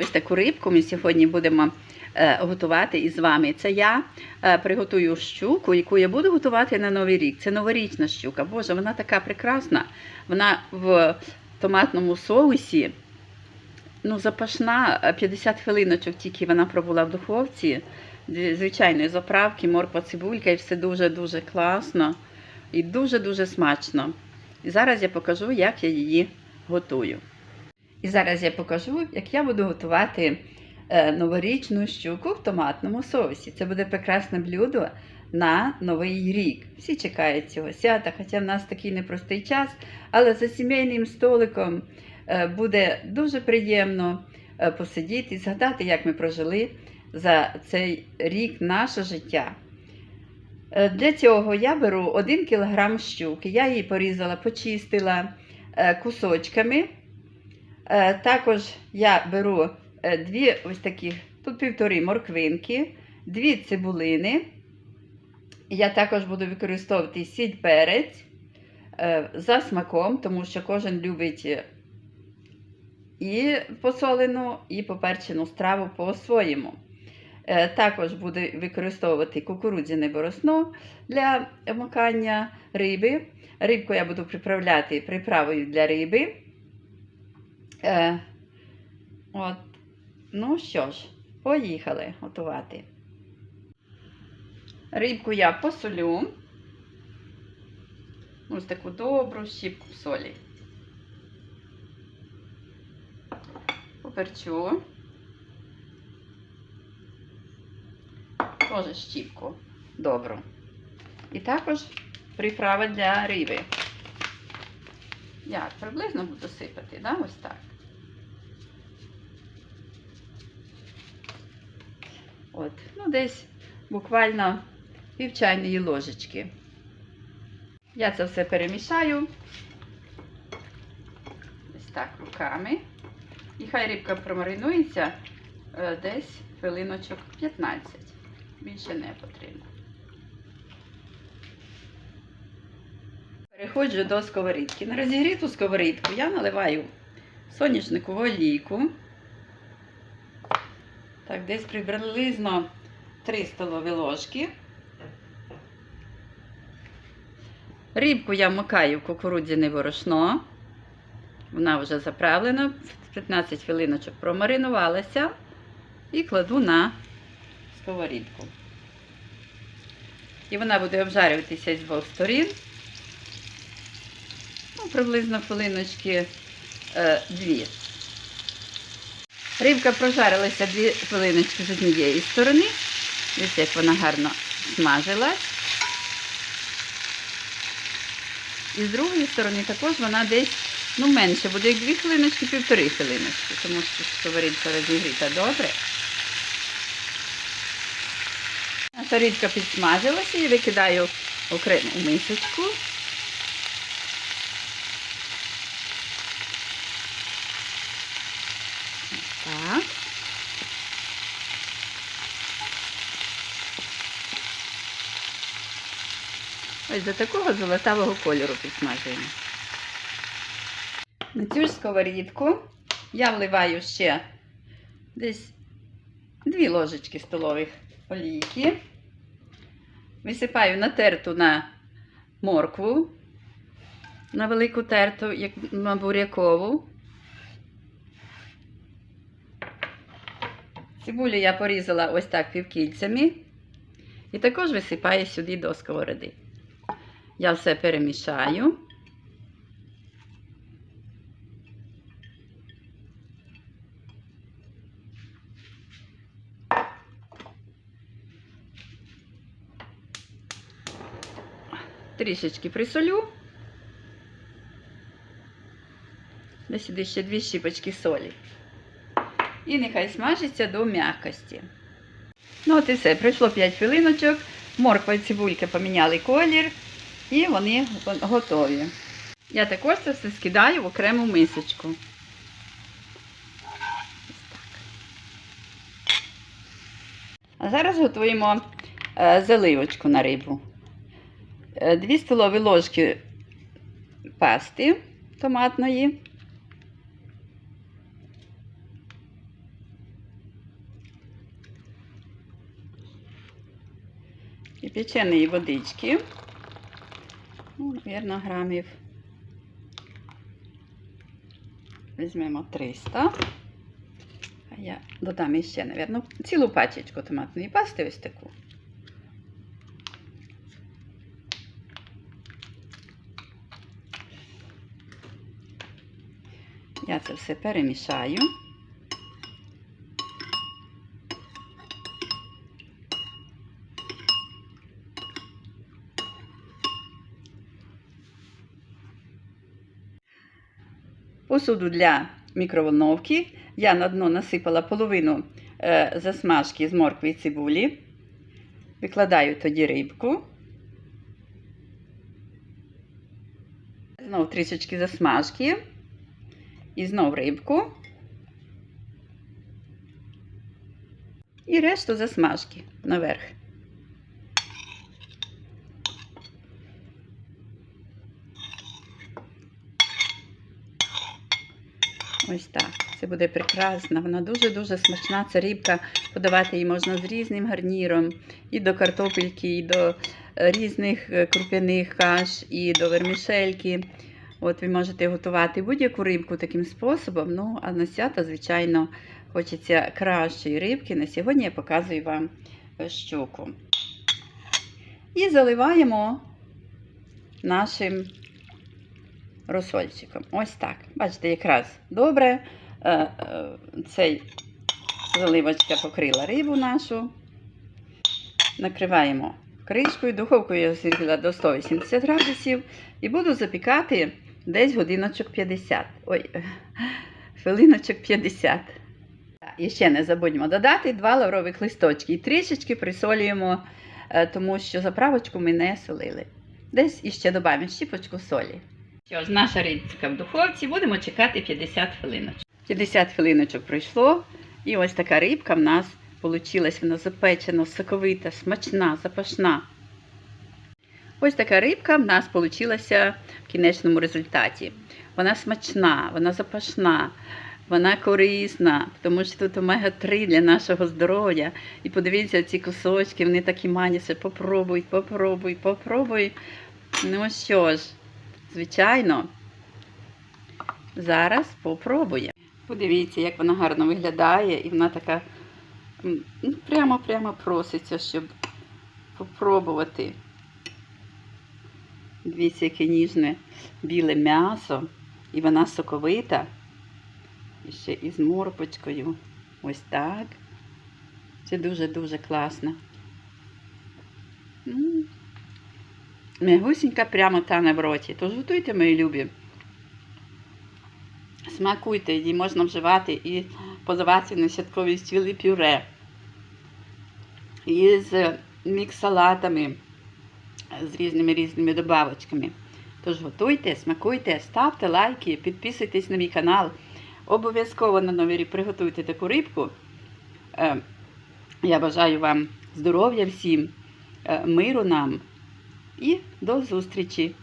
Ось таку рибку ми сьогодні будемо е, готувати із вами. Це я е, приготую щуку, яку я буду готувати на Новий рік. Це новорічна щука. Боже, вона така прекрасна. Вона в томатному соусі. Ну, запашна, е, 50 хвилиночок тільки вона пробула в духовці. Звичайної заправки, морква, цибулька, і все дуже-дуже класно і дуже-дуже смачно. І зараз я покажу, як я її готую. І зараз я покажу, як я буду готувати е, новорічну щуку в томатному соусі. Це буде прекрасне блюдо на новий рік. Всі чекають цього свята, хоча в нас такий непростий час, але за сімейним столиком е, буде дуже приємно е, посидіти і згадати, як ми прожили за цей рік наше життя. Для цього я беру 1 кг щуки, я її порізала, почистила кусочками. Е, Також я беру е, дві ось такі, тут півтори морквинки, дві цибулини. Я також буду використовувати сіль перець е, за смаком, тому що кожен любить і посолену, і поперчену страву по-своєму. Також буду використовувати кукурудзяне борошно для макання риби. Рибку я буду приправляти приправою для риби. Е, от. Ну що ж, поїхали готувати. Рибку я посолю. Ось таку добру щіпку солі. Поперчу. Теж щіпку добру. І також приправа для риби. Я приблизно буду сипати, да? ось так. От, ну десь буквально пів чайної ложечки. Я це все перемішаю. Ось так руками. І хай рибка промаринується е, десь хвилиночок 15. Більше не потрібно. Переходжу до сковорідки. На розігріту сковорідку я наливаю соняшникову олійку. Так, десь приблизно 3 столові ложки. Рибку я вмикаю в кукурудзяне борошно. Вона вже заправлена, 15 хвилиночок промаринувалася і кладу на сковорідку. І вона буде обжарюватися з двох сторін. Ну, приблизно хвилиночки е, дві. Рибка прожарилася дві хвилиночки з однієї сторони. Ось як вона гарно смажилась. І з другої сторони також вона десь ну, менше буде, як дві хвилиночки, півтори хвилиночки, тому що сковорідка розігріта добре. Наша рибка підсмажилася і викидаю окрему мисочку. Ось до такого золотавого кольору підсмажуємо. На цю ж сковорідку я вливаю ще десь 2 ложечки столових олійки. Висипаю натерту на моркву, на велику терту, як на бурякову. Цибулю я порізала ось так півкільцями. І також висипаю сюди до сковороди. Я все перемішаю. Трішечки присолю. Десь сюди ще дві щіпочки солі. І нехай смажиться до м'якості. Ну, от і все. Пройшло 5 хвилиночок. Морква і цибулька поміняли колір, і вони готові. Я також це все скидаю в окрему мисочку. А зараз готуємо е, заливочку на рибу. Е, дві столові ложки пасти томатної. І печеної водички. Ну, мабуть, грамів. Візьмемо 300. А я додам іще, мабуть, цілу пачечку томатної пасти ось таку. Я це все перемішаю. Посуду для мікроволновки я на дно насипала половину е, засмажки з моркви і цибулі. Викладаю тоді рибку. Знову трішечки засмажки. І знов рибку. І решту засмажки наверх. Ось так. Це буде прекрасно. Вона дуже-дуже смачна. Ця рибка. Подавати її можна з різним гарніром. І до картопельки, і до е, різних е, круп'яних каш, і до вермішельки. От ви можете готувати будь-яку рибку таким способом. Ну, а на свято, звичайно, хочеться кращої рибки. На сьогодні я показую вам е, щуку. І заливаємо нашим розсольчиком. Ось так. Бачите, якраз добре. е, е, Цей заливочка покрила рибу нашу. Накриваємо кришкою. Духовку я зігріла до 180 градусів і буду запікати десь годиночок 50. Ой, хвилиночок 50. І ще не забудьмо додати два лаврових листочки. І трішечки присолюємо, е, тому що заправочку ми не солили. Десь іще додамо щіпочку солі. Що ж, наша рибка в духовці, будемо чекати 50 хвилиночок. 50 хвилиночок пройшло, і ось така рибка в нас вийшла. Вона запечена, соковита, смачна, запашна. Ось така рибка в нас вийшла в кінечному результаті. Вона смачна, вона запашна, вона корисна, тому що тут омега-3 для нашого здоров'я. І подивіться, ці кусочки, вони такі маняться. Попробуй, попробуй, попробуй. Ну що ж, звичайно, зараз попробуємо. Подивіться, як вона гарно виглядає, і вона така ну, прямо-прямо проситься, щоб попробувати. Дивіться, яке ніжне біле м'ясо, і вона соковита. І ще із морпочкою. Ось так. Це дуже-дуже класно. Мягусінька прямо тане в роті. Тож готуйте, мої любі. Смакуйте, її можна вживати і подавати на святкові стіли пюре. І з мікс-салатами, з різними різними добавочками. Тож готуйте, смакуйте, ставте лайки, підписуйтесь на мій канал. Обов'язково на новий приготуйте таку рибку. Е, Я бажаю вам здоров'я всім, е, миру нам і до зустрічі!